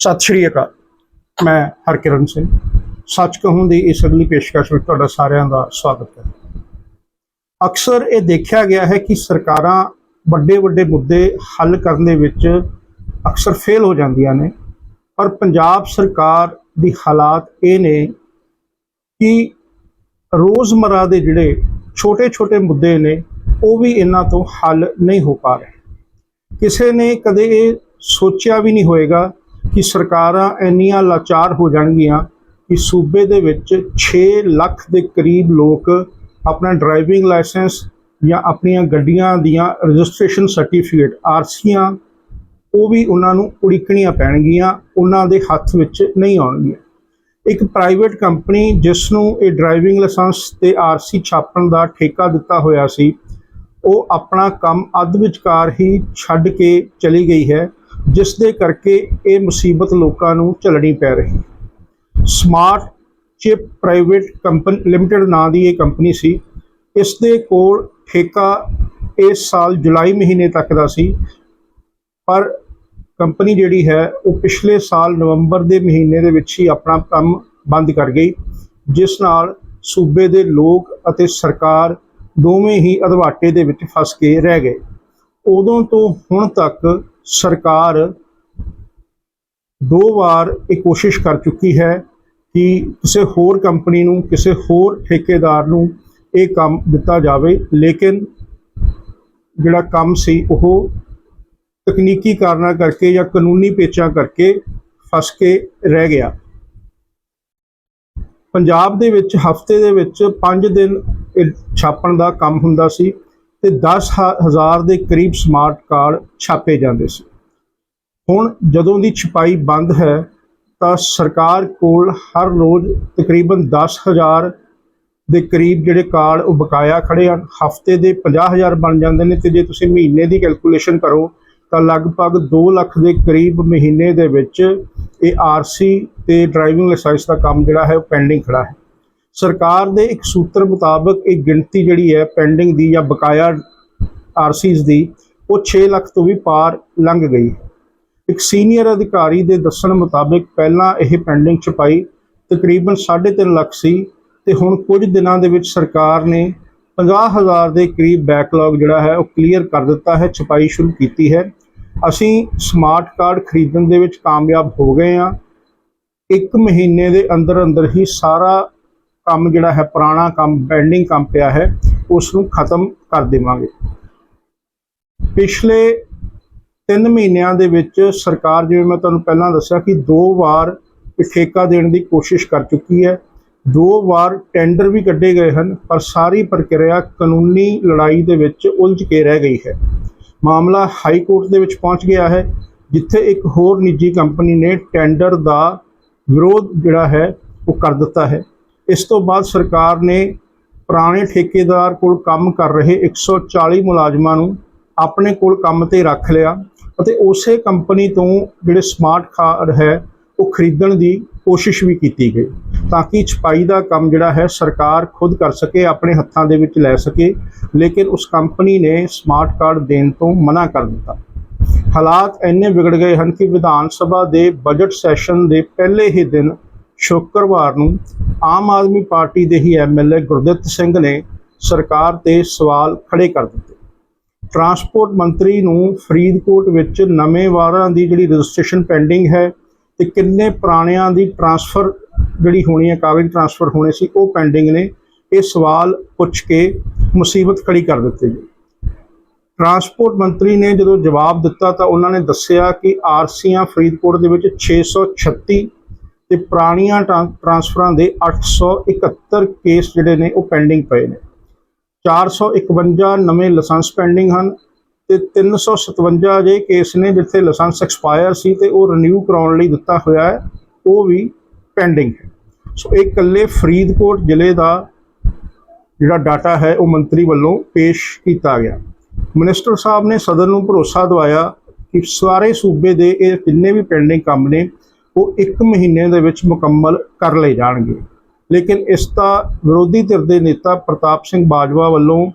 ਸਤਿ ਸ਼੍ਰੀ ਅਕਾਲ। ਮੈਂ ਹਰਕਿਰਨ ਸਿੰਘ, ਸੱਚ ਕਹੂੰ ਦੀ ਇਸ ਅਗਲੀ ਪੇਸ਼ਕਸ਼ ਵਿੱਚ ਤੁਹਾਡਾ ਸਾਰਿਆਂ ਦਾ ਸਵਾਗਤ ਹੈ। ਅਕਸਰ ਇਹ ਦੇਖਿਆ ਗਿਆ ਹੈ ਕਿ ਸਰਕਾਰਾਂ ਵੱਡੇ ਵੱਡੇ ਮੁੱਦੇ ਹੱਲ ਕਰਨ ਦੇ ਵਿੱਚ ਅਕਸਰ ਫੇਲ ਹੋ ਜਾਂਦੀਆਂ ਨੇ, ਪਰ ਪੰਜਾਬ ਸਰਕਾਰ ਦੀ ਹਾਲਾਤ ਇਹ ਨੇ ਕਿ ਰੋਜ਼ਮਰਾ ਦੇ ਜਿਹੜੇ ਛੋਟੇ-ਛੋਟੇ ਮੁੱਦੇ ਨੇ, ਉਹ ਵੀ ਇਹਨਾਂ ਤੋਂ ਹੱਲ ਨਹੀਂ ਹੋ ਪਾ ਰਹੇ। ਕਿਸੇ ਨੇ ਕਦੇ ਇਹ ਸੋਚਿਆ ਵੀ ਨਹੀਂ ਹੋਏਗਾ ਕਿ ਸਰਕਾਰਾਂ ਇੰਨੀਆਂ ਲਾਚਾਰ ਹੋ ਜਾਣਗੀਆਂ ਕਿ ਸੂਬੇ ਦੇ ਵਿੱਚ 6 ਲੱਖ ਦੇ ਕਰੀਬ ਲੋਕ ਆਪਣਾ ਡਰਾਈਵਿੰਗ ਲਾਇਸੈਂਸ ਜਾਂ ਆਪਣੀਆਂ ਗੱਡੀਆਂ ਦੀਆਂ ਰਜਿਸਟ੍ਰੇਸ਼ਨ ਸਰਟੀਫਿਕੇਟ, ਆਰਸੀਆਂ, ਉਹ ਵੀ ਉਹਨਾਂ ਨੂੰ ਉਡੀਕਣੀਆਂ ਪੈਣਗੀਆਂ, ਉਹਨਾਂ ਦੇ ਹੱਥ ਵਿੱਚ ਨਹੀਂ ਆਉਣਗੀਆਂ। ਇੱਕ ਪ੍ਰਾਈਵੇਟ ਕੰਪਨੀ ਜਿਸ ਨੂੰ ਇਹ ਡਰਾਈਵਿੰਗ ਲਾਇਸੈਂਸ ਤੇ ਆਰਸੀ ਛਾਪਣ ਦਾ ਠੇਕਾ ਦਿੱਤਾ ਹੋਇਆ ਸੀ, ਉਹ ਆਪਣਾ ਕੰਮ ਅੱਧ ਵਿਚਕਾਰ ਹੀ ਛੱਡ ਕੇ ਚਲੀ ਗਈ ਹੈ। ਜਿਸ ਦੇ ਕਰਕੇ ਇਹ ਮੁਸੀਬਤ ਲੋਕਾਂ ਨੂੰ ਝੱਲਣੀ ਪੈ ਰਹੀ smart chip private company limited ਨਾਂ ਦੀ ਇਹ ਕੰਪਨੀ ਸੀ। ਇਸ ਦੇ ਕੋਲ ਠੇਕਾ ਇਸ ਸਾਲ ਜੁਲਾਈ ਮਹੀਨੇ ਤੱਕ ਦਾ ਸੀ। ਪਰ ਕੰਪਨੀ ਜਿਹੜੀ ਹੈ, ਉਹ ਪਿਛਲੇ ਸਾਲ ਨਵੰਬਰ ਦੇ ਮਹੀਨੇ ਦੇ ਵਿੱਚ ਹੀ ਆਪਣਾ ਕੰਮ ਬੰਦ ਕਰ ਗਈ, ਜਿਸ ਨਾਲ ਸੂਬੇ ਦੇ ਲੋਕ ਅਤੇ ਸਰਕਾਰ ਦੋਵੇਂ ਹੀ ਅਧਵਾਟੇ ਦੇ ਵਿੱਚ ਫਸ ਕੇ ਰਹਿ ਗਏ। ਉਦੋਂ ਤੋਂ ਹੁਣ ਤੱਕ ਸਰਕਾਰ ਦੋ ਵਾਰ ਇਹ ਕੋਸ਼ਿਸ਼ ਕਰ ਚੁੱਕੀ ਹੈ ਕਿ ਕਿਸੇ ਹੋਰ ਕੰਪਨੀ ਨੂੰ, ਕਿਸੇ ਹੋਰ ਠੇਕੇਦਾਰ ਨੂੰ ਇਹ ਕੰਮ ਦਿੱਤਾ ਜਾਵੇ, ਲੇਕਿਨ ਜਿਹੜਾ ਕੰਮ ਸੀ ਉਹ ਤਕਨੀਕੀ ਕਾਰਨਾਂ ਕਰਕੇ ਜਾਂ ਕਾਨੂੰਨੀ ਪੇਚਾਂ ਕਰਕੇ ਫਸ ਕੇ ਰਹਿ ਗਿਆ। ਪੰਜਾਬ ਦੇ ਵਿੱਚ ਹਫ਼ਤੇ ਦੇ ਵਿੱਚ 5 ਦਿਨ ਇਹ ਛਾਪਣ ਦਾ ਕੰਮ ਹੁੰਦਾ ਸੀ। ਤੇ 10000 ਦੇ ਕਰੀਬ ਸਮਾਰਟ ਕਾਰਡ ਛਾਪੇ ਜਾਂਦੇ ਸੀ। ਹੁਣ ਜਦੋਂ ਦੀ ਛਪਾਈ ਬੰਦ ਹੈ, ਤਾਂ ਸਰਕਾਰ ਕੋਲ ਹਰ ਰੋਜ਼ ਤਕਰੀਬਨ 10000 ਦੇ ਕਰੀਬ ਜਿਹੜੇ ਕਾਰਡ ਉਹ ਬਕਾਇਆ ਖੜੇ ਹਨ। ਹਫ਼ਤੇ ਦੇ 50000 ਬਣ ਜਾਂਦੇ ਨੇ ਤੇ ਜੇ ਤੁਸੀਂ ਮਹੀਨੇ ਦੀ ਕੈਲਕੂਲੇਸ਼ਨ ਕਰੋ, ਤਾਂ ਲਗਭਗ 2 ਲੱਖ ਦੇ ਕਰੀਬ ਮਹੀਨੇ ਦੇ ਵਿੱਚ ਇਹ ਆਰਸੀ ਤੇ ਡਰਾਈਵਿੰਗ ਲਾਇਸੈਂਸ ਦਾ ਕੰਮ ਜਿਹੜਾ ਹੈ ਉਹ ਪੈਂਡਿੰਗ ਖੜਾ ਹੈ। ਸਰਕਾਰ ਦੇ ਇੱਕ ਸੂਤਰ ਮੁਤਾਬਕ ਇਹ ਗਿਣਤੀ ਜਿਹੜੀ ਹੈ ਪੈਂਡਿੰਗ ਦੀ ਜਾਂ ਬਕਾਇਆ ਆਰਸੀਜ਼ ਦੀ, ਉਹ 6 ਲੱਖ ਤੋਂ ਵੀ ਪਾਰ ਲੰਘ ਗਈ। ਇੱਕ ਸੀਨੀਅਰ ਅਧਿਕਾਰੀ ਦੇ ਦੱਸਣ ਮੁਤਾਬਕ ਪਹਿਲਾਂ ਇਹ ਪੈਂਡਿੰਗ ਛਪਾਈ ਤਕਰੀਬਨ 3.5 ਲੱਖ ਸੀ ਤੇ ਹੁਣ ਕੁਝ ਦਿਨਾਂ ਦੇ ਵਿੱਚ ਸਰਕਾਰ ਨੇ 50000 ਦੇ ਕਰੀਬ ਬੈਕਲੌਗ ਜਿਹੜਾ ਹੈ ਉਹ ਕਲੀਅਰ ਕਰ ਦਿੱਤਾ ਹੈ, ਛਪਾਈ ਸ਼ੁਰੂ ਕੀਤੀ ਹੈ। ਅਸੀਂ ਸਮਾਰਟ ਕਾਰਡ ਖਰੀਦਣ ਦੇ ਵਿੱਚ ਕਾਮਯਾਬ ਹੋ ਗਏ ਹਾਂ। ਇੱਕ ਮਹੀਨੇ ਦੇ ਅੰਦਰ ਅੰਦਰ ਹੀ ਸਾਰਾ ਕੰਮ ਜਿਹੜਾ ਹੈ, ਪੁਰਾਣਾ ਕੰਮ ਪੈਂਡਿੰਗ ਕੰਮ ਪਿਆ ਹੈ, ਉਸ ਨੂੰ ਖਤਮ ਕਰ ਦੇਵਾਂਗੇ। ਪਿਛਲੇ 3 ਮਹੀਨਿਆਂ ਦੇ ਵਿੱਚ ਸਰਕਾਰ, ਜਿਵੇਂ ਮੈਂ ਤੁਹਾਨੂੰ ਪਹਿਲਾਂ ਦੱਸਿਆ ਕਿ ਦੋ ਵਾਰ ਇਹ ਠੇਕਾ ਦੇਣ ਦੀ ਕੋਸ਼ਿਸ਼ ਕਰ ਚੁੱਕੀ ਹੈ। ਦੋ ਵਾਰ ਟੈਂਡਰ ਵੀ ਕੱਢੇ ਗਏ ਹਨ, ਪਰ ਸਾਰੀ ਪ੍ਰਕਿਰਿਆ ਕਾਨੂੰਨੀ ਲੜਾਈ ਦੇ ਵਿੱਚ ਉਲਝ ਕੇ ਰਹਿ ਗਈ ਹੈ। ਮਾਮਲਾ ਹਾਈ ਕੋਰਟ ਦੇ ਵਿੱਚ ਪਹੁੰਚ ਗਿਆ ਹੈ, ਜਿੱਥੇ ਇੱਕ ਹੋਰ ਨਿੱਜੀ ਕੰਪਨੀ ਨੇ ਟੈਂਡਰ ਦਾ ਵਿਰੋਧ ਜਿਹੜਾ ਹੈ, ਉਹ ਕਰ ਦਿੱਤਾ ਹੈ। ਇਸ ਤੋਂ ਬਾਅਦ ਸਰਕਾਰ ਨੇ ਪੁਰਾਣੇ ਠੇਕੇਦਾਰ ਕੋਲ ਕੰਮ ਕਰ ਰਹੇ 140 ਮੁਲਾਜ਼ਮਾਂ ਨੂੰ ਆਪਣੇ ਕੋਲ ਕੰਮ ਤੇ ਰੱਖ ਲਿਆ ਅਤੇ ਉਸੇ ਕੰਪਨੀ ਤੋਂ ਜਿਹੜੇ ਸਮਾਰਟ ਕਾਰਡ ਹੈ, ਉਹ ਖਰੀਦਣ ਦੀ ਕੋਸ਼ਿਸ਼ ਵੀ ਕੀਤੀ ਗਈ ਤਾਂ ਕਿ ਛਪਾਈ ਦਾ ਕੰਮ ਜਿਹੜਾ ਹੈ, ਸਰਕਾਰ ਖੁਦ ਕਰ ਸਕੇ, ਆਪਣੇ ਹੱਥਾਂ ਦੇ ਵਿੱਚ ਲੈ ਸਕੇ, ਲੇਕਿਨ ਉਸ ਕੰਪਨੀ ਨੇ ਸਮਾਰਟ ਕਾਰਡ ਦੇਣ ਤੋਂ ਮਨਾ ਕਰ ਦਿੱਤਾ। ਹਾਲਾਤ ਇੰਨੇ ਵਿਗੜ ਗਏ ਹਨ ਕਿ ਵਿਧਾਨ ਸਭਾ ਦੇ ਬਜਟ ਸੈਸ਼ਨ ਦੇ ਪਹਿਲੇ ਹੀ ਦਿਨ ਸ਼ੁੱਕਰਵਾਰ ਨੂੰ ਆਮ ਆਦਮੀ ਪਾਰਟੀ ਦੇ ਹੀ ਐਮਐਲਏ ਗੁਰਦਿੱਤ ਸਿੰਘ ਨੇ ਸਰਕਾਰ ਤੇ ਸਵਾਲ ਖੜੇ ਕਰ ਦਿੱਤੇ। ਟਰਾਂਸਪੋਰਟ ਮੰਤਰੀ ਨੂੰ ਫਰੀਦਕੋਟ ਵਿੱਚ ਨਵੇਂ ਵਾਰਾਂ ਦੀ ਜਿਹੜੀ ਰਜਿਸਟ੍ਰੇਸ਼ਨ ਪੈਂਡਿੰਗ ਹੈ ਤੇ ਕਿੰਨੇ ਪੁਰਾਣਿਆਂ ਦੀ ਟਰਾਂਸਫਰ ਜਿਹੜੀ ਹੋਣੀ ਹੈ, ਕਾਗਜ਼ ਟਰਾਂਸਫਰ ਹੋਣੇ ਸੀ, ਉਹ ਪੈਂਡਿੰਗ ਨੇ, ਇਹ ਸਵਾਲ ਪੁੱਛ ਕੇ ਮੁਸੀਬਤ ਖੜੀ ਕਰ ਦਿੱਤੀ ਗਈ। ਟਰਾਂਸਪੋਰਟ ਮੰਤਰੀ ਨੇ ਜਦੋਂ ਜਵਾਬ ਦਿੱਤਾ ਤਾਂ ਉਹਨਾਂ ਨੇ ਦੱਸਿਆ ਕਿ ਆਰਸੀਆਂ ਫਰੀਦਕੋਟ ਦੇ ਵਿੱਚ 636 ਤੇ ਪੁਰਾਣੀਆਂ ਟਰਾਂ- ਟਰਾਂਸਫਰਾਂ ਦੇ 871 ਕੇਸ ਜਿਹੜੇ ਨੇ ਉਹ ਪੈਂਡਿੰਗ ਪਏ ਨੇ। 451 ਨਵੇਂ ਲਾਇਸੈਂਸ ਪੈਂਡਿੰਗ ਹਨ ਤੇ 357 ਅਜੇ ਕੇਸ ਨੇ ਜਿੱਥੇ ਲਾਇਸੈਂਸ ਐਕਸਪਾਇਰ ਸੀ ਤੇ ਉਹ ਰੀਨਿਊ ਕਰਾਉਣ ਲਈ ਦਿੱਤਾ ਹੋਇਆ ਹੈ, ਉਹ ਵੀ ਪੈਂਡਿੰਗ ਹੈ। ਸੋ ਇਹ ਇਕੱਲੇ ਫਰੀਦਕੋਟ ਜ਼ਿਲ੍ਹੇ ਦਾ ਜਿਹੜਾ ਡਾਟਾ ਹੈ, ਉਹ ਮੰਤਰੀ ਵੱਲੋਂ ਪੇਸ਼ ਕੀਤਾ ਗਿਆ। ਮਿਨਿਸਟਰ ਸਾਹਿਬ ਨੇ ਸਦਨ ਨੂੰ ਭਰੋਸਾ ਦਵਾਇਆ ਕਿ ਸਾਰੇ ਸੂਬੇ ਦੇ ਇਹ ਜਿੰਨੇ ਵੀ ਪੈਂਡਿੰਗ ਕੰਮ ਨੇ ਉਹ 1 ਮਹੀਨੇ ਦੇ ਵਿੱਚ ਮੁਕੰਮਲ ਕਰ ਲਏ ਜਾਣਗੇ। ਲੇਕਿਨ ਇਸ ਦਾ ਵਿਰੋਧੀ ਧਿਰ ਦੇ ਨੇਤਾ ਪ੍ਰਤਾਪ ਸਿੰਘ ਬਾਜਵਾ ਵੱਲੋਂ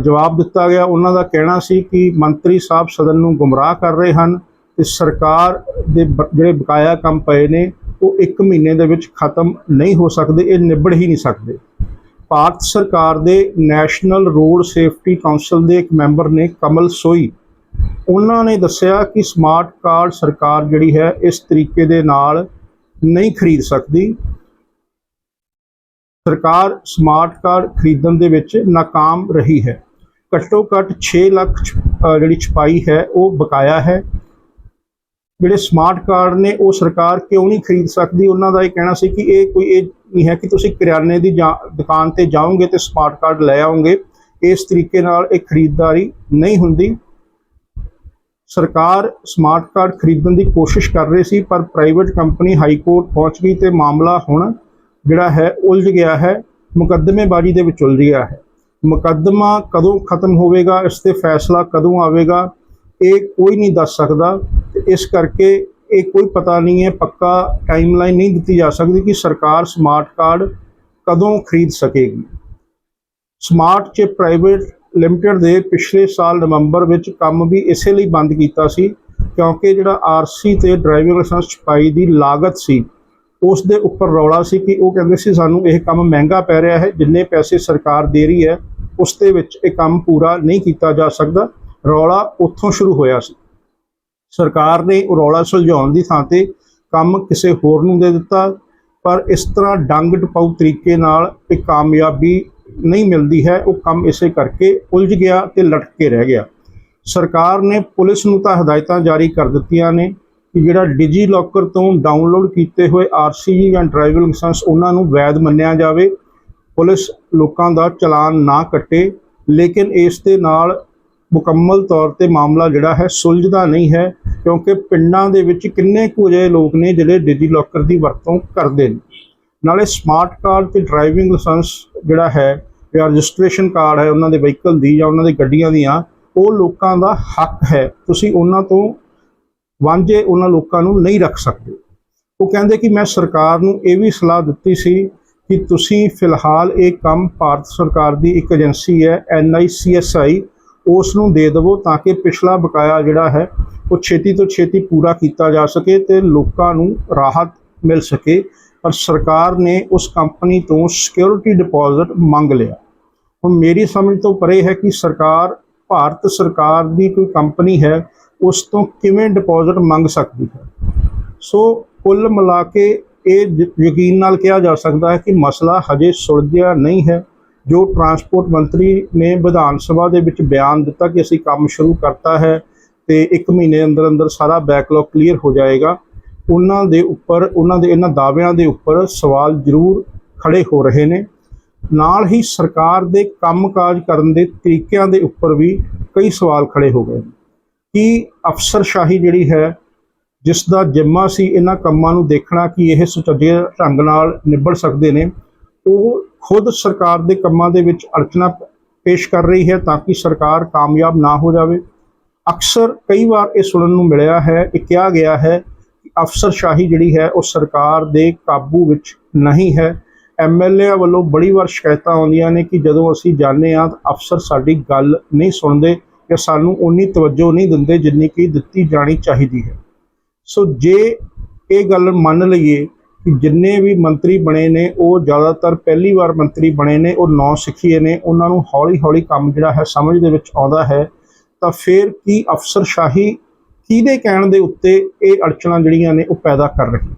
ਜਵਾਬ ਦਿੱਤਾ ਗਿਆ। ਉਹਨਾਂ ਦਾ ਕਹਿਣਾ ਸੀ ਕਿ ਮੰਤਰੀ ਸਾਹਿਬ ਸਦਨ ਨੂੰ ਗੁੰਮਰਾਹ ਕਰ ਰਹੇ ਹਨ ਤੇ ਸਰਕਾਰ ਦੇ ਬ- ਜਿਹੜੇ ਬਕਾਇਆ ਕੰਮ ਪਏ ਨੇ, ਉਹ 1 ਮਹੀਨੇ ਦੇ ਵਿੱਚ ਖਤਮ ਨਹੀਂ ਹੋ ਸਕਦੇ, ਇਹ ਨਿਬੜ ਹੀ ਨਹੀਂ ਸਕਦੇ। ਭਾਰਤ ਸਰਕਾਰ ਦੇ ਨੈਸ਼ਨਲ ਰੋਡ ਸੇਫਟੀ ਕਾਉਂਸਲ ਦੇ ਇੱਕ ਮੈਂਬਰ ਨੇ ਕਮਲ ਸੋਈ ਉਹਨਾਂ ਨੇ ਦੱਸਿਆ ਕਿ ਸਮਾਰਟ ਕਾਰਡ ਸਰਕਾਰ ਜਿਹੜੀ ਹੈ ਇਸ ਤਰੀਕੇ ਦੇ ਨਾਲ ਨਹੀਂ ਖਰੀਦ ਸਕਦੀ। ਸਰਕਾਰ ਸਮਾਰਟ ਕਾਰਡ ਖਰੀਦਣ ਦੇ ਵਿੱਚ ਨਾਕਾਮ ਰਹੀ ਹੈ। ਘੱਟੋ ਘੱਟ 6 ਲੱਖ ਛ- ਜਿਹੜੀ ਛਪਾਈ ਹੈ, ਉਹ ਬਕਾਇਆ ਹੈ। ਜਿਹੜੇ ਸਮਾਰਟ ਕਾਰਡ ਨੇ, ਉਹ ਸਰਕਾਰ ਕਿਉਂ ਨਹੀਂ ਖਰੀਦ ਸਕਦੀ? ਉਹਨਾਂ ਦਾ ਇਹ ਕਹਿਣਾ ਸੀ ਕਿ ਇਹ ਕੋਈ, ਇਹ ਨਹੀਂ ਹੈ ਕਿ ਤੁਸੀਂ ਕਰਿਆਨੇ ਦੀ ਜਾ- ਦੁਕਾਨ ਤੇ ਜਾਓਗੇ ਤੇ ਸਮਾਰਟ ਕਾਰਡ ਲੈ ਆਓਗੇ। ਇਸ ਤਰੀਕੇ ਨਾਲ ਇਹ ਖਰੀਦਦਾਰੀ ਨਹੀਂ ਹੁੰਦੀ। ਸਰਕਾਰ ਸਮਾਰਟ ਕਾਰਡ ਖਰੀਦਣ ਦੀ ਕੋਸ਼ਿਸ਼ ਕਰ ਰਹੀ ਸੀ, ਪਰ ਪ੍ਰਾਈਵੇਟ ਕੰਪਨੀ ਹਾਈ ਕੋਰਟ ਪਹੁੰਚ ਗਈ ਤੇ ਮਾਮਲਾ ਹੁਣ ਜਿਹੜਾ ਹੈ ਉਲਝ ਗਿਆ ਹੈ, ਮੁਕੱਦਮੇਬਾਜ਼ੀ ਦੇ ਵਿੱਚ ਉਲਝ ਗਿਆ ਹੈ। ਮੁਕੱਦਮਾ ਕਦੋਂ ਖਤਮ ਹੋਵੇਗਾ, ਇਸ ਤੇ ਫੈਸਲਾ ਕਦੋਂ ਆਵੇਗਾ, ਇਹ ਕੋਈ ਨਹੀਂ ਦੱਸ ਸਕਦਾ ਤੇ ਇਸ ਕਰਕੇ ਇਹ ਕੋਈ ਪਤਾ ਨਹੀਂ ਹੈ, ਪੱਕਾ ਟਾਈਮਲਾਈਨ ਨਹੀਂ ਦਿੱਤੀ ਜਾ ਸਕਦੀ ਕਿ ਸਰਕਾਰ ਸਮਾਰਟ ਕਾਰਡ ਕਦੋਂ ਖਰੀਦ ਸਕੇਗੀ। ਸਮਾਰਟ ਚਿਪ ਪ੍ਰਾਈਵੇਟ ਲਿਮਟਿਡ ਦੇ ਪਿਛਲੇ ਸਾਲ ਨਵੰਬਰ ਵਿੱਚ ਕੰਮ ਵੀ ਇਸੇ ਲਈ ਬੰਦ ਕੀਤਾ ਸੀ ਕਿਉਂਕਿ ਜਿਹੜਾ ਆਰਸੀ ਤੇ ਡਰਾਈਵਿੰਗ ਲਾਇਸੈਂਸ ਛਪਾਈ ਦੀ ਲਾਗਤ ਸੀ, ਉਸ ਦੇ ਉੱਪਰ ਰੌਲਾ ਸੀ ਕਿ ਉਹ ਕਹਿੰਦੇ ਸੀ ਸਾਨੂੰ ਇਹ ਕੰਮ ਮਹਿੰਗਾ ਪੈ ਰਿਹਾ ਹੈ, ਜਿੰਨੇ ਪੈਸੇ ਸਰਕਾਰ ਦੇ ਰਹੀ ਹੈ, ਉਸ ਦੇ ਵਿੱਚ ਇਹ ਕੰਮ ਪੂਰਾ ਨਹੀਂ ਕੀਤਾ ਜਾ ਸਕਦਾ। ਰੌਲਾ ਉੱਥੋਂ ਸ਼ੁਰੂ ਹੋਇਆ ਸੀ। ਸਰਕਾਰ ਨੇ ਉਹ ਰੌਲਾ ਸੁਲਝਾਉਣ ਦੀ ਥਾਂ ਤੇ ਕੰਮ ਕਿਸੇ ਹੋਰ ਨੂੰ ਦੇ ਦਿੱਤਾ, ਪਰ ਇਸ ਤਰ੍ਹਾਂ ਡੰਗ ਟਪਾਊ ਤਰੀਕੇ ਨਾਲ ਇਹ ਕਾਮਯਾਬੀ ਨਹੀਂ ਮਿਲਦੀ ਹੈ, ਉਹ ਕੰਮ ਇਸੇ ਕਰਕੇ ਉਲਝ ਗਿਆ ਤੇ ਲਟਕ ਕੇ ਰਹਿ ਗਿਆ। ਸਰਕਾਰ ਨੇ ਪੁਲਿਸ ਨੂੰ ਤਾਂ ਹਦਾਇਤਾਂ ਜਾਰੀ ਕਰ ਦਿੱਤੀਆਂ ਨੇ ਕਿ ਜਿਹੜਾ ਡਿਜੀ ਲੋਕਰ ਤੋਂ ਡਾਊਨਲੋਡ ਕੀਤੇ ਹੋਏ ਆਰਸੀਜੀ ਜਾਂ ਡਰਾਈਵਿੰਗ ਲਾਇਸੈਂਸ ਉਹਨਾਂ ਨੂੰ ਵੈਧ ਮੰਨਿਆ ਜਾਵੇ। ਪੁਲਿਸ ਲੋਕਾਂ ਦਾ ਚਲਾਨ ਨਾ ਕੱਟੇ, ਲੇਕਿਨ ਇਸ ਦੇ ਨਾਲ ਮੁਕੰਮਲ ਤੌਰ ਤੇ ਮਾਮਲਾ ਜਿਹੜਾ ਹੈ ਸੁਲਝਦਾ ਨਹੀਂ ਹੈ, ਕਿਉਂਕਿ ਪਿੰਡਾਂ ਦੇ ਵਿੱਚ ਕਿੰਨੇ ਕੁ ਅਜਿਹੇ ਲੋਕ ਨੇ ਜਿਹੜੇ ਡਿਜੀ ਲੋਕਰ ਦੀ ਵਰਤੋਂ ਕਰਦੇ ਨੇ। ਨਾਲੇ ਸਮਾਰਟ ਕਾਰਡ ਤੇ ਡਰਾਈਵਿੰਗ ਲਾਇਸੈਂਸ ਜਿਹੜਾ ਹੈ ਜਾਂ ਰਜਿਸਟ੍ਰੇਸ਼ਨ ਕਾਰਡ ਹੈ ਉਹਨਾਂ ਦੇ ਵਹੀਕਲ ਦੀ ਜਾਂ ਉਹਨਾਂ ਦੇ ਗੱਡੀਆਂ ਦੀਆਂ, ਉਹ ਲੋਕਾਂ ਦਾ ਹੱਕ ਹੈ। ਤੁਸੀਂ ਉਹਨਾਂ ਤੋਂ ਵਾਂਝੇ ਉਹਨਾਂ ਲੋਕਾਂ ਨੂੰ ਨਹੀਂ ਰੱਖ ਸਕਦੇ। ਉਹ ਕਹਿੰਦੇ ਕਿ ਮੈਂ ਸਰਕਾਰ ਨੂੰ ਇਹ ਵੀ ਸਲਾਹ ਦਿੱਤੀ ਸੀ ਕਿ ਤੁਸੀਂ ਫਿਲਹਾਲ ਇਹ ਕੰਮ ਭਾਰਤ ਸਰਕਾਰ ਦੀ ਇੱਕ ਏਜੰਸੀ ਹੈ ਐਨਆਈਸੀਐਸਆਈ ਉਸ ਨੂੰ ਦੇ ਦੇਵੋ ਤਾਂ ਕਿ ਪਿਛਲਾ ਬਕਾਇਆ ਜਿਹੜਾ ਹੈ, ਉਹ ਛੇਤੀ ਤੋਂ ਛੇਤੀ ਪੂਰਾ ਕੀਤਾ ਜਾ ਸਕੇ ਤੇ ਲੋਕਾਂ ਨੂੰ ਰਾਹਤ ਮਿਲ ਸਕੇ। ਪਰ ਸਰਕਾਰ ਨੇ ਉਸ ਕੰਪਨੀ ਤੋਂ ਸਿਕਿਉਰਿਟੀ ਡਿਪੋਜ਼ਿਟ ਮੰਗ ਲਿਆ। ਹੁਣ ਮੇਰੀ ਸਮਝ ਤੋਂ ਪਰੇ ਹੈ ਕਿ ਸਰਕਾਰ, ਭਾਰਤ ਸਰਕਾਰ ਦੀ ਕੋਈ ਕੰਪਨੀ ਹੈ, ਉਸ ਤੋਂ ਕਿਵੇਂ ਡਿਪੋਜ਼ਿਟ ਮੰਗ ਸਕਦੀ ਹੈ? ਸੋ ਕੁੱਲ ਮਿਲਾ ਕੇ ਇਹ ਯਕੀਨ ਨਾਲ ਕਿਹਾ ਜਾ ਸਕਦਾ ਹੈ ਕਿ ਮਸਲਾ ਹਜੇ ਸੁਲਝਿਆ ਨਹੀਂ ਹੈ। ਜੋ ਟਰਾਂਸਪੋਰਟ ਮੰਤਰੀ ਨੇ ਵਿਧਾਨ ਸਭਾ ਦੇ ਵਿੱਚ ਬਿਆਨ ਦਿੱਤਾ ਕਿ ਅਸੀਂ ਕੰਮ ਸ਼ੁਰੂ ਕਰਤਾ ਹੈ ਤੇ 1 ਮਹੀਨੇ ਅੰਦਰ ਅੰਦਰ ਸਾਰਾ ਬੈਕਲੌਗ ਕਲੀਅਰ ਹੋ ਜਾਏਗਾ। ਉਹਨਾਂ ਦੇ ਉੱਪਰ, ਉਹਨਾਂ ਦੇ, ਇਹਨਾਂ ਦਾਅਵਿਆਂ ਦੇ ਉੱਪਰ ਸਵਾਲ ਜ਼ਰੂਰ ਖੜੇ ਹੋ ਰਹੇ ਨੇ। ਨਾਲ ਹੀ ਸਰਕਾਰ ਦੇ ਕੰਮਕਾਜ ਕਰਨ ਦੇ ਤਰੀਕਿਆਂ ਦੇ ਉੱਪਰ ਵੀ ਕਈ ਸਵਾਲ ਖੜੇ ਹੋ ਗਏ। ਕਿ ਅਫਸਰਸ਼ਾਹੀ ਜਿਹੜੀ ਹੈ, ਜਿਸ ਦਾ ਜਿੰਮਾ ਸੀ ਇਹਨਾਂ ਕੰਮਾਂ ਨੂੰ ਦੇਖਣਾ, ਕਿ ਇਹ ਸੁਚੱਜੇ ਢੰਗ ਨਾਲ ਨਿਬੜ ਸਕਦੇ ਨੇ, ਉਹ ਖੁਦ ਸਰਕਾਰ ਦੇ ਕੰਮਾਂ ਦੇ ਵਿੱਚ ਅੜਚਨਾ ਪੇਸ਼ ਕਰ ਰਹੀ ਹੈ ਤਾਂ ਕਿ ਸਰਕਾਰ ਕਾਮਯਾਬ ਨਾ ਹੋ ਜਾਵੇ। ਅਕਸਰ ਕਈ ਵਾਰ ਇਹ ਸੁਣਨ ਨੂੰ ਮਿਲਿਆ ਹੈ, ਇਹ ਕਿਹਾ ਗਿਆ ਹੈ ਅਫਸਰਸ਼ਾਹੀ ਜਿਹੜੀ ਹੈ ਉਹ ਸਰਕਾਰ ਦੇ ਕਾਬੂ ਵਿੱਚ ਨਹੀਂ ਹੈ। ਐਮਐਲਏ ਵੱਲੋਂ ਬੜੀ ਵਾਰ ਸ਼ਿਕਾਇਤਾਂ ਆਉਂਦੀਆਂ ਨੇ ਕਿ ਜਦੋਂ ਅਸੀਂ ਜਾਂਦੇ ਹਾਂ ਤਾਂ ਅਫਸਰ ਸਾਡੀ ਗੱਲ ਨਹੀਂ ਸੁਣਦੇ ਜਾਂ ਸਾਨੂੰ ਉਨੀ ਤਵੱਜੋ ਨਹੀਂ ਦਿੰਦੇ ਜਿੰਨੀ ਕਿ ਦਿੱਤੀ ਜਾਣੀ ਚਾਹੀਦੀ ਹੈ। ਸੋ ਜੇ ਇਹ ਗੱਲ ਮੰਨ ਲਈਏ ਕਿ ਜਿੰਨੇ ਵੀ ਮੰਤਰੀ ਬਣੇ ਨੇ, ਉਹ ਜ਼ਿਆਦਾਤਰ ਪਹਿਲੀ ਵਾਰ ਮੰਤਰੀ ਬਣੇ ਨੇ, ਉਹ ਨੌ ਸਿੱਖੀਏ ਨੇ, ਉਹਨਾਂ ਨੂੰ ਹੌਲੀ ਹੌਲੀ ਕੰਮ ਜਿਹੜਾ ਹੈ ਸਮਝ ਦੇ ਵਿੱਚ ਆਉਂਦਾ ਹੈ, ਤਾਂ ਫਿਰ ਕੀ ਅਫਸਰਸ਼ਾਹੀ ਕਿਹਦੇ ਕਹਿਣ ਦੇ ਉੱਤੇ ਇਹ ਅੜਚਣਾਂ ਜਿਹੜੀਆਂ ਨੇ ਉਹ ਪੈਦਾ ਕਰ ਰਹੀ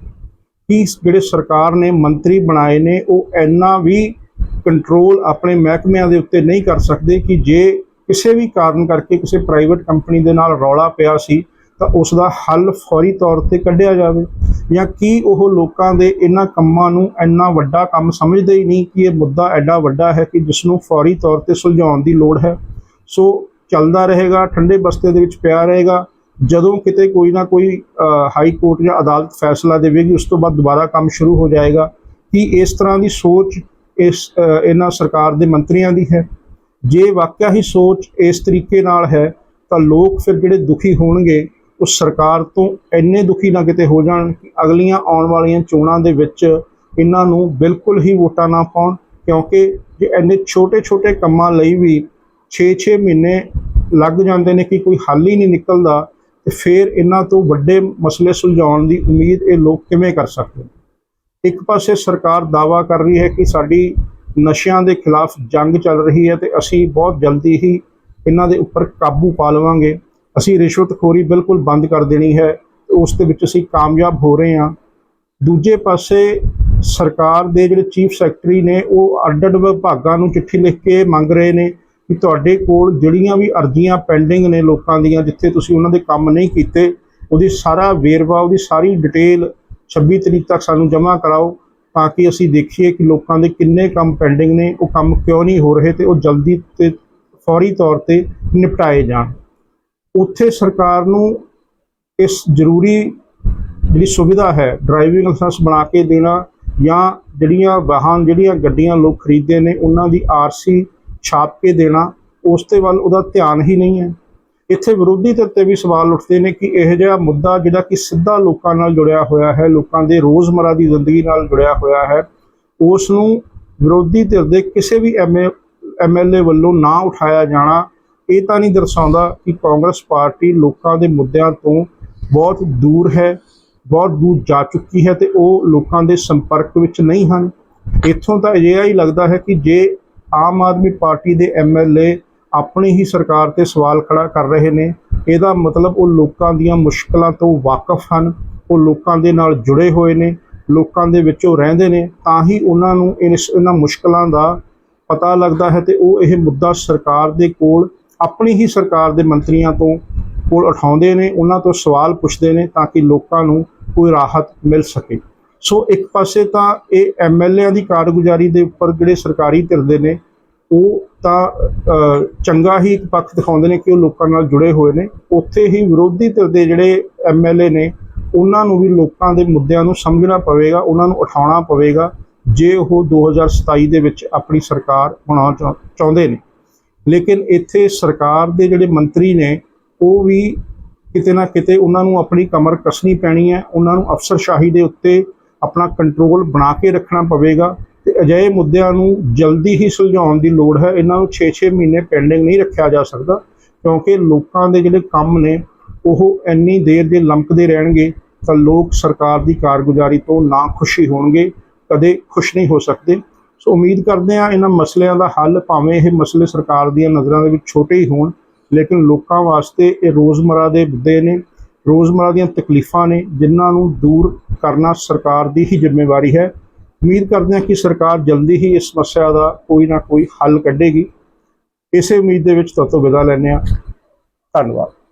ਕੀ ਜਿਹੜੇ ਸਰਕਾਰ ਨੇ ਮੰਤਰੀ ਬਣਾਏ ਨੇ, ਉਹ ਇੰਨਾ ਵੀ ਕੰਟਰੋਲ ਆਪਣੇ ਮਹਿਕਮਿਆਂ ਦੇ ਉੱਤੇ ਨਹੀਂ ਕਰ ਸਕਦੇ ਕਿ ਜੇ ਕਿਸੇ ਵੀ ਕਾਰਨ ਕਰਕੇ ਕਿਸੇ ਪ੍ਰਾਈਵੇਟ ਕੰਪਨੀ ਦੇ ਨਾਲ ਰੌਲਾ ਪਿਆ ਸੀ, ਤਾਂ ਉਸ ਦਾ ਹੱਲ ਫੌਰੀ ਤੌਰ ਤੇ ਕੱਢਿਆ ਜਾਵੇ? ਜਾਂ ਕੀ ਉਹ ਲੋਕਾਂ ਦੇ ਇਹਨਾਂ ਕੰਮਾਂ ਨੂੰ ਇੰਨਾ ਵੱਡਾ ਕੰਮ ਸਮਝਦੇ ਹੀ ਨਹੀਂ ਕਿ ਇਹ ਮੁੱਦਾ ਐਡਾ ਵੱਡਾ ਹੈ ਕਿ ਜਿਸ ਨੂੰ ਫੌਰੀ ਤੌਰ ਤੇ ਸੁਲਝਾਉਣ ਦੀ ਲੋੜ ਹੈ? ਸੋ ਚੱਲਦਾ ਰਹੇਗਾ, ਠੰਡੇ ਬਸਤੇ ਦੇ ਵਿੱਚ ਪਿਆ ਰਹੇਗਾ। ਜਦੋਂ ਕਿਤੇ ਕੋਈ ਨਾ ਕੋਈ ਹਾਈ ਕੋਰਟ ਜਾਂ ਅਦਾਲਤ ਫੈਸਲਾ ਦੇਵੇਗੀ, ਉਸ ਤੋਂ ਬਾਅਦ ਦੁਬਾਰਾ ਕੰਮ ਸ਼ੁਰੂ ਹੋ ਜਾਏਗਾ। ਕਿ ਇਸ ਤਰ੍ਹਾਂ ਦੀ ਸੋਚ ਇਸ ਇਹਨਾਂ ਸਰਕਾਰ ਦੇ ਮੰਤਰੀਆਂ ਦੀ ਹੈ? ਜੇ ਵਾਕਿਆ ਹੀ ਸੋਚ ਇਸ ਤਰੀਕੇ ਨਾਲ ਹੈ, ਤਾਂ ਲੋਕ ਫਿਰ ਜਿਹੜੇ ਦੁਖੀ ਹੋਣਗੇ, ਉਹ ਸਰਕਾਰ ਤੋਂ ਇੰਨੇ ਦੁਖੀ ਨਾ ਕਿਤੇ ਹੋ ਜਾਣ ਕਿ ਅਗਲੀਆਂ ਆਉਣ ਵਾਲੀਆਂ ਚੋਣਾਂ ਦੇ ਵਿੱਚ ਇਹਨਾਂ ਨੂੰ ਬਿਲਕੁਲ ਹੀ ਵੋਟਾਂ ਨਾ ਪਾਉਣ, ਕਿਉਂਕਿ ਜੇ ਇੰਨੇ ਛੋਟੇ-ਛੋਟੇ ਕੰਮਾਂ ਲਈ ਵੀ 6-6 ਮਹੀਨੇ ਲੱਗ ਜਾਂਦੇ ਨੇ ਕਿ ਕੋਈ ਹੱਲ ਹੀ ਨਹੀਂ ਨਿਕਲਦਾ ਤੇ ਫਿਰ ਇਹਨਾਂ ਤੋਂ ਵੱਡੇ ਮਸਲੇ ਸੁਲਝਾਉਣ ਦੀ ਉਮੀਦ ਇਹ ਲੋਕ ਕਿਵੇਂ ਕਰ ਸਕਦੇ ਇੱਕ ਪਾਸੇ ਸਰਕਾਰ ਦਾਵਾ ਕਰ ਰਹੀ ਹੈ ਕਿ ਸਾਡੀ ਨਸ਼ਿਆਂ ਦੇ ਖਿਲਾਫ ਜੰਗ ਚੱਲ ਰਹੀ ਹੈ ਤੇ ਅਸੀਂ ਬਹੁਤ ਜਲਦੀ ਹੀ ਇਹਨਾਂ ਦੇ ਉੱਪਰ ਕਾਬੂ ਪਾ ਲਵਾਂਗੇ। ਅਸੀਂ ਰਿਸ਼ਵਤਖੋਰੀ ਬਿਲਕੁਲ ਬੰਦ ਕਰ ਦੇਣੀ ਹੈ ਤੇ ਉਸ ਦੇ ਵਿੱਚ ਅਸੀਂ ਕਾਮਯਾਬ ਹੋ ਰਹੇ ਹਾਂ। ਦੂਜੇ ਪਾਸੇ ਸਰਕਾਰ ਦੇ ਜਿਹੜੇ ਚੀਫ ਸੈਕਟਰੀ ਨੇ, ਉਹ ਅੱਡ-ਅੱਡ ਵਿਭਾਗਾਂ ਨੂੰ ਚਿੱਠੀ ਲਿਖ ਕੇ ਮੰਗ ਰਹੇ ਨੇ ਕਿ ਤੁਹਾਡੇ ਕੋਲ ਜਿਹੜੀਆਂ ਵੀ ਅਰਜ਼ੀਆਂ ਪੈਂਡਿੰਗ ਨੇ ਲੋਕਾਂ ਦੀਆਂ, ਜਿੱਥੇ ਤੁਸੀਂ ਉਹਨਾਂ ਦੇ ਕੰਮ ਨਹੀਂ ਕੀਤੇ, ਉਹਦੀ ਸਾਰਾ ਵੇਰਵਾ, ਉਹਦੀ ਸਾਰੀ ਡਿਟੇਲ 26 ਤਰੀਕ ਤੱਕ ਸਾਨੂੰ ਜਮ੍ਹਾਂ ਕਰਾਓ, ਤਾਂ ਕਿ ਅਸੀਂ ਦੇਖੀਏ ਕਿ ਲੋਕਾਂ ਦੇ ਕਿੰਨੇ ਕੰਮ ਪੈਂਡਿੰਗ ਨੇ, ਉਹ ਕੰਮ ਕਿਉਂ ਨਹੀਂ ਹੋ ਰਹੇ ਤੇ ਉਹ ਜਲਦੀ ਤੇ ਫੌਰੀ ਤੌਰ ਤੇ ਨਿਪਟਾਏ ਜਾਣ। ਉੱਥੇ ਸਰਕਾਰ ਨੂੰ ਇਸ ਜ਼ਰੂਰੀ ਜਿਹੜੀ ਸੁਵਿਧਾ ਹੈ, ਡਰਾਈਵਿੰਗ ਲਾਇਸੈਂਸ ਬਣਾ ਕੇ ਦੇਣਾ ਜਾਂ ਜਿਹੜੀਆਂ ਵਾਹਨ, ਜਿਹੜੀਆਂ ਗੱਡੀਆਂ ਲੋਕ ਖਰੀਦਦੇ ਨੇ, ਉਹਨਾਂ ਦੀ ਆਰਸੀ ਛਾਪ ਕੇ ਦੇਣਾ, ਉਸ ਤੇ ਵੱਲ ਉਹਦਾ ਧਿਆਨ ਹੀ ਨਹੀਂ ਹੈ। ਇੱਥੇ ਵਿਰੋਧੀ ਧਿਰ ਤੇ ਵੀ ਸਵਾਲ ਉੱਠਦੇ ਨੇ ਕਿ ਇਹ ਜਿਹਾ ਮੁੱਦਾ ਜਿਹੜਾ ਕਿ ਸਿੱਧਾ ਲੋਕਾਂ ਨਾਲ ਜੁੜਿਆ ਹੋਇਆ ਹੈ, ਲੋਕਾਂ ਦੇ ਰੋਜ਼ਮਰਾ ਦੀ ਜ਼ਿੰਦਗੀ ਨਾਲ ਜੁੜਿਆ ਹੋਇਆ ਹੈ ਉਸ ਨੂੰ ਵਿਰੋਧੀ ਧਿਰ ਦੇ ਕਿਸੇ ਵੀ ਐਮਐਲਏ ਵੱਲੋਂ ਨਾ ਉਠਾਇਆ ਜਾਣਾ, ਇਹ ਤਾਂ ਨਹੀਂ ਦਰਸਾਉਂਦਾ ਕਿ ਕਾਂਗਰਸ ਪਾਰਟੀ ਲੋਕਾਂ ਦੇ ਮੁੱਦਿਆਂ ਤੋਂ ਬਹੁਤ ਦੂਰ ਹੈ, ਬਹੁਤ ਦੂਰ ਜਾ ਚੁੱਕੀ ਹੈ ਤੇ ਉਹ ਲੋਕਾਂ ਦੇ ਸੰਪਰਕ ਵਿੱਚ ਨਹੀਂ ਹਨ। ਇੱਥੋਂ ਤਾਂ ਅਜਿਹਾ ਹੀ ਲੱਗਦਾ ਹੈ ਕਿ ਜੇ ਆਮ ਆਦਮੀ ਪਾਰਟੀ ਦੇ ਐਮਐਲਏ ਆਪਣੀ ਹੀ ਸਰਕਾਰ ਤੇ ਸਵਾਲ ਖੜਾ ਕਰ ਰਹੇ ਨੇ। ਇਹਦਾ ਮਤਲਬ ਉਹ ਲੋਕਾਂ ਦੀਆਂ ਮੁਸ਼ਕਲਾਂ ਤੋਂ ਵਾਕਿਫ ਹਨ। ਉਹ ਲੋਕਾਂ ਦੇ ਨਾਲ ਜੁੜੇ ਹੋਏ ਨੇ। ਲੋਕਾਂ ਦੇ ਵਿੱਚ ਉਹ ਰਹਿੰਦੇ ਨੇ। ਤਾਂ ਹੀ ਉਹਨਾਂ ਨੂੰ ਇਸ, ਇਹਨਾਂ ਮੁਸ਼ਕਲਾਂ ਦਾ ਪਤਾ ਲੱਗਦਾ ਹੈ ਤੇ ਉਹ ਇਹ ਮੁੱਦਾ ਸਰਕਾਰ ਦੇ ਕੋਲ, ਆਪਣੀ ਹੀ ਸਰਕਾਰ ਦੇ ਮੰਤਰੀਆਂ ਤੋਂ ਕੋਲ ਉਠਾਉਂਦੇ ਨੇ। ਉਹਨਾਂ ਤੋਂ ਸਵਾਲ ਪੁੱਛਦੇ ਨੇ ਤਾਂ ਕਿ ਲੋਕਾਂ ਨੂੰ ਕੋਈ ਰਾਹਤ ਮਿਲ ਸਕੇ। ਸੋ ਇੱਕ ਪਾਸੇ ਤਾਂ ਇਹ ਐਮਐਲਏਆਂ ਦੀ ਕਾਰਗੁਜ਼ਾਰੀ ਦੇ ਉੱਪਰ ਜਿਹੜੇ ਸਰਕਾਰੀ ਧਿਰਦੇ ਨੇ, ਉਹ ਤਾਂ ਚੰਗਾ ਹੀ ਇੱਕ ਪੱਖ ਦਿਖਾਉਂਦੇ ਨੇ ਕਿ ਉਹ ਲੋਕਾਂ ਨਾਲ ਜੁੜੇ ਹੋਏ ਨੇ। ਉੱਥੇ ਹੀ ਵਿਰੋਧੀ ਧਿਰ ਦੇ ਜਿਹੜੇ ਐਮਐਲਏ ਨੇ, ਉਹਨਾਂ ਨੂੰ ਵੀ ਲੋਕਾਂ ਦੇ ਮੁੱਦਿਆਂ ਨੂੰ ਸਮਝਣਾ ਪਵੇਗਾ, ਉਹਨਾਂ ਨੂੰ ਉਠਾਉਣਾ ਪਵੇਗਾ, ਜੇ ਉਹ 2027 ਦੇ ਵਿੱਚ ਆਪਣੀ ਸਰਕਾਰ ਬਣਾਉਣਾ ਚਾਹ- ਚਾਹੁੰਦੇ ਨੇ। ਲੇਕਿਨ ਇੱਥੇ ਸਰਕਾਰ ਦੇ ਜਿਹੜੇ ਮੰਤਰੀ ਨੇ, ਉਹ ਵੀ ਕਿਤੇ ਨਾ ਕਿਤੇ ਉਹਨਾਂ ਨੂੰ ਆਪਣੀ ਕਮਰ ਕੱਸਣੀ ਪੈਣੀ ਹੈ, ਉਹਨਾਂ ਨੂੰ ਅਫਸਰਸ਼ਾਹੀ ਦੇ ਉੱਤੇ ਆਪਣਾ ਕੰਟਰੋਲ ਬਣਾ ਕੇ ਰੱਖਣਾ ਪਵੇਗਾ ਤੇ ਅਜਿਹੇ ਮੁੱਦਿਆਂ ਨੂੰ ਜਲਦੀ ਹੀ ਸੁਲਝਾਉਣ ਦੀ ਲੋੜ ਹੈ। ਇਹਨਾਂ ਨੂੰ 6-6 ਮਹੀਨੇ ਪੈਂਡਿੰਗ ਨਹੀਂ ਰੱਖਿਆ ਜਾ ਸਕਦਾ, ਕਿਉਂਕਿ ਲੋਕਾਂ ਦੇ ਜਿਹੜੇ ਕੰਮ ਨੇ, ਉਹ ਇੰਨੀ ਦੇਰ ਦੇ ਲੰਕਦੇ ਰਹਿਣਗੇ ਤਾਂ ਲੋਕ ਸਰਕਾਰ ਦੀ ਕਾਰਗੁਜ਼ਾਰੀ ਤੋਂ ਨਾ ਖੁਸ਼ੀ ਹੋਣਗੇ, ਕਦੇ ਖੁਸ਼ ਨਹੀਂ ਹੋ ਸਕਦੇ। ਸੋ ਉਮੀਦ ਕਰਦੇ ਹਾਂ ਇਹਨਾਂ ਮਸਲਿਆਂ ਦਾ ਹੱਲ ਭਾਵੇਂ ਇਹ ਮਸਲੇ ਸਰਕਾਰ ਦੀਆਂ ਨਜ਼ਰਾਂ ਦੇ ਵਿੱਚ ਛੋਟੇ ਹੀ ਹੋਣ, ਲੇਕਿਨ ਲੋਕਾਂ ਵਾਸਤੇ ਇਹ ਰੋਜ਼ਮਰਾ ਦੇ ਮੁੱਦੇ ਨੇ। ਰੋਜ਼ਮਰਾ ਦੀਆਂ ਤਕਲੀਫਾਂ ਨੇ, ਜਿਨ੍ਹਾਂ ਨੂੰ ਦੂਰ ਕਰਨਾ ਸਰਕਾਰ ਦੀ ਹੀ ਜ਼ਿੰਮੇਵਾਰੀ ਹੈ। ਉਮੀਦ ਕਰਦੇ ਹਾਂ ਕਿ ਸਰਕਾਰ ਜਲਦੀ ਹੀ ਇਸ ਸਮੱਸਿਆ ਦਾ ਕੋਈ ਨਾ ਕੋਈ ਹੱਲ ਕੱਢੇਗੀ। ਇਸੇ ਉਮੀਦ ਦੇ ਵਿੱਚ ਤੁਹਾਤੋਂ ਵਿਦਾ ਲੈਂਦੇ ਹਾਂ। ਧੰਨਵਾਦ।